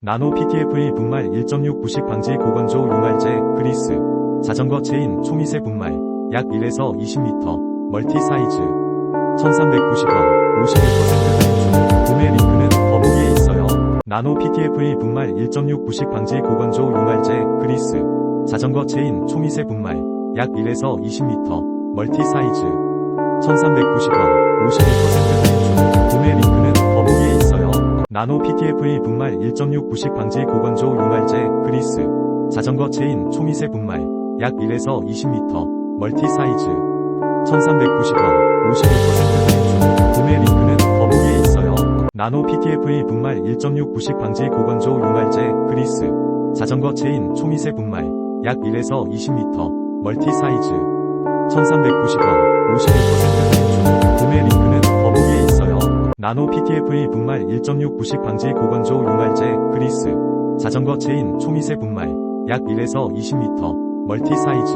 나노 PTFE 분말 1.6 부식 방지 고건조 용알제 그리스. 자전거 체인 초미세 분말. 약 1에서 20m 멀티 사이즈. 1390원. 51% 할인 중 구매 링크는 더보기에 있어요. 나노 PTFE 분말 1.6 부식 방지 고건조 용알제 그리스. 자전거 체인 초미세 분말. 약 1에서 20m 멀티 사이즈. 1390원 나노 PTFE 분말 1.6 부식 방지 고건조 용알제 그리스. 자전거 체인 초미세 분말 약 1에서 20m 멀티 사이즈. 1390원 51% 할인 중 구매 링크는 더보기에 있어요. 나노 PTFE 분말 1.6 부식 방지 고건조 용알제 그리스. 자전거 체인 초미세 분말 약 1에서 20m 멀티 사이즈. 1390원 51% 나노 PTFE 분말 1.6 부식 방지 고건조 용알제 그리스. 자전거 체인 초미세 분말. 약 1에서 20m 멀티 사이즈